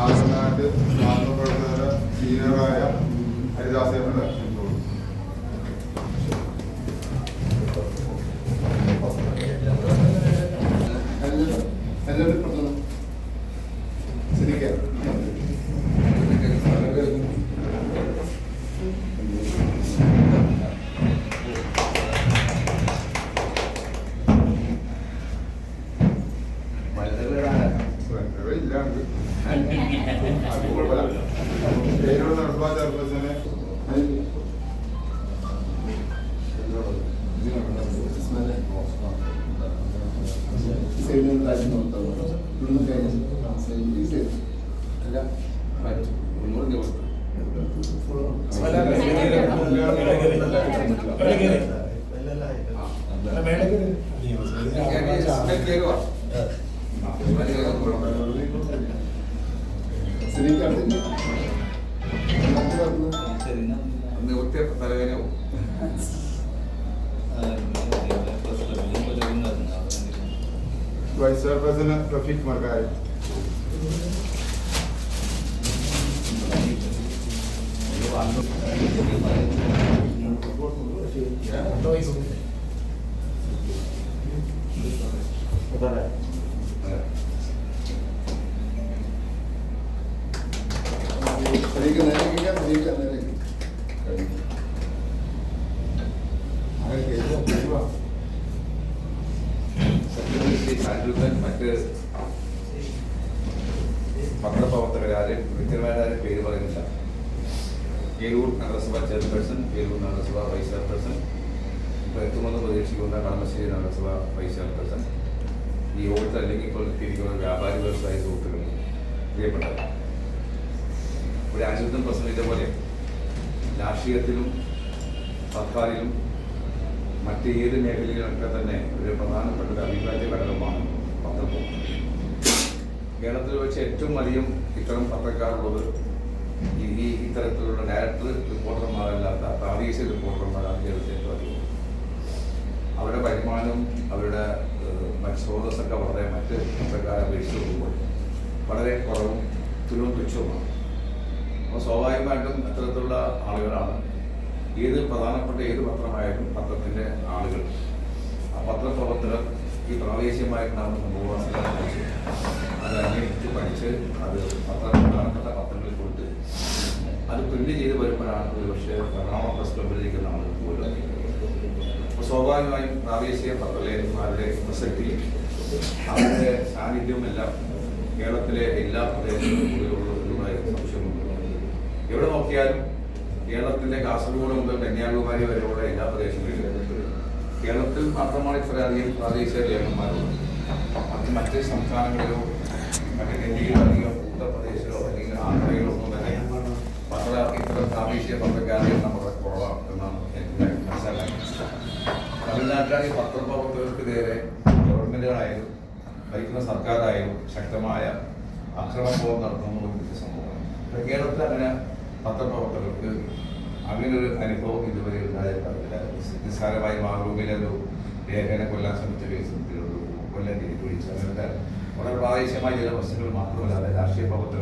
ആദ്യമായിട്ട് മാധ്യമപ്രവർത്തകരുടെ സീനിയറായ ഹരിദാസേട്ടന്റെ എല്ലാവരും കുഴപ്പമില്ല പേരോട് നടത്തുക ചെറുപ്പച്ചനെ നിവൃത്തിയ തലവേനവും vice chairperson Rafeeq മർക്കാരി Secretary Sharukhan മറ്റ് പത്രപ്രവർത്തകരാരും വ്യക്തിപരമായ പേര് പറയുന്നില്ല. ഏരൂർ നഗരസഭ ചെയർപേഴ്സൺ ഏരൂർ നഗരസഭ വൈസ് ചെയർപേഴ്സൺ ഇപ്പോൾ എത്തുമെന്ന് പ്രതീക്ഷിക്കുന്ന കളമശ്ശേരി നഗരസഭ വൈസ് ചെയർപേഴ്സൺ ഈ യോഗത്തിൽ അല്ലെങ്കിൽ ഇപ്പോൾ എത്തിയിരിക്കുന്ന വ്യാപാരി വ്യവസായ സുഹൃത്തുക്കൾ. പ്രിയപ്പെട്ടവർ ഒരു പ്രസംഗിച്ച പോലെ രാഷ്ട്രീയത്തിലും സർക്കാരിലും മറ്റ് ഏത് മേഖലയിലൊക്കെ തന്നെ ഒരു പ്രധാനപ്പെട്ട ഒരു അഭിപ്രായ ഘടകമാണ് പത്രവും കേരളത്തിൽ വെച്ച് ഏറ്റവും അധികം ഇത്തരം പത്രക്കാരുള്ളത് ഈ ഇത്തരത്തിലുള്ള ഡയറക്ടർ റിപ്പോർട്ടർമാരല്ലാത്ത പ്രാദേശിക റിപ്പോർട്ടർമാരാണ് കേരളത്തിൽ ഏറ്റവും അധികം. അവരുടെ വരുമാനവും അവരുടെ മറ്റ് സ്രോതസ്സൊക്കെ വളരെ മറ്റ് പത്രക്കാരെ അപേക്ഷിച്ച് നോക്കുമ്പോൾ വളരെ കുറവും തുലവും തുച്ഛവുമാണ്. അപ്പോൾ സ്വാഭാവികമായിട്ടും അത്തരത്തിലുള്ള ആളുകളാണ് ഏത് പ്രധാനപ്പെട്ട ഏത് പത്രമായാലും പത്രത്തിന്റെ ആളുകൾ. ആ പത്രപ്രവർത്തകർ ഈ പ്രാദേശികമായിട്ടുണ്ടാകുന്ന സംഭവവാസികളെ പഠിച്ച് അത് അന്വേഷിച്ച് പഠിച്ച് അത് പത്ര പ്രധാനപ്പെട്ട പത്രങ്ങളിൽ കൊടുത്ത് അത് പ്രിന്റ് ചെയ്ത് വരുമ്പോഴാണ് ഒരു പക്ഷേ എറണാകുളം പ്രസ് ക്ലബിലിരിക്കുന്ന ആളുകൾ പോലും അപ്പോൾ സ്വാഭാവികമായും പ്രാദേശിക പത്രലേഖന്മാരുടെ പ്രസക്തിയും അവരുടെ സാന്നിധ്യവും എല്ലാം കേരളത്തിലെ എല്ലാ പ്രദേശങ്ങളിലും ഒരു സംശയമുണ്ട്. എവിടെ നോക്കിയാലും കേരളത്തിന്റെ കാസർഗോഡ് മുതൽ കന്യാകുമാരി വരെയുള്ള എല്ലാ പ്രദേശങ്ങളിലും കേരളത്തിൽ മാത്രമാണ് ഇത്രയധികം പ്രാദേശിക ലേഖന്മാരുള്ളത്. അത് മറ്റ് സംസ്ഥാനങ്ങളിലോ മറ്റ് ഡൽഹിയിലോ അല്ലെങ്കിൽ ഉത്തർപ്രദേശിലോ അല്ലെങ്കിൽ ആന്ധ്രയിലോ ഒന്നും തന്നെ പത്ര ഇത്തരം പ്രാദേശിക പത്രക്കാരെ നമ്മുടെ കുറവാണ് എന്നാണ് എനിക്ക് മനസ്സിലാക്കുന്നത് തമിഴ്നാട്ടിലാണ് ഈ പത്രപ്രവർത്തകർക്കെതിരെ ഗവൺമെന്റുകളായാലും ഭരിക്കുന്ന സർക്കാരായാലും ശക്തമായ അക്രമബോധം നടത്തുന്നു ഒരു സംഭവമാണ് കേരളത്തിൽ അങ്ങനെ പത്രപ്രവർത്തകർക്ക് അങ്ങനെ ഒരു അനുഭവം ഇതുവരെ ഉണ്ടായിട്ടില്ല. നിസ്സാരമായി മാതൃഭൂമിയിലെ ഒരു ലേഖനെ കൊല്ലാൻ ശ്രമിച്ച കേസ് കൊല്ലം തിരിച്ചു അങ്ങനത്തെ വളരെ പ്രാദേശികമായ ചില പ്രശ്നങ്ങൾ മാത്രമല്ലാതെ രാഷ്ട്രീയ പ്രവർത്തകർ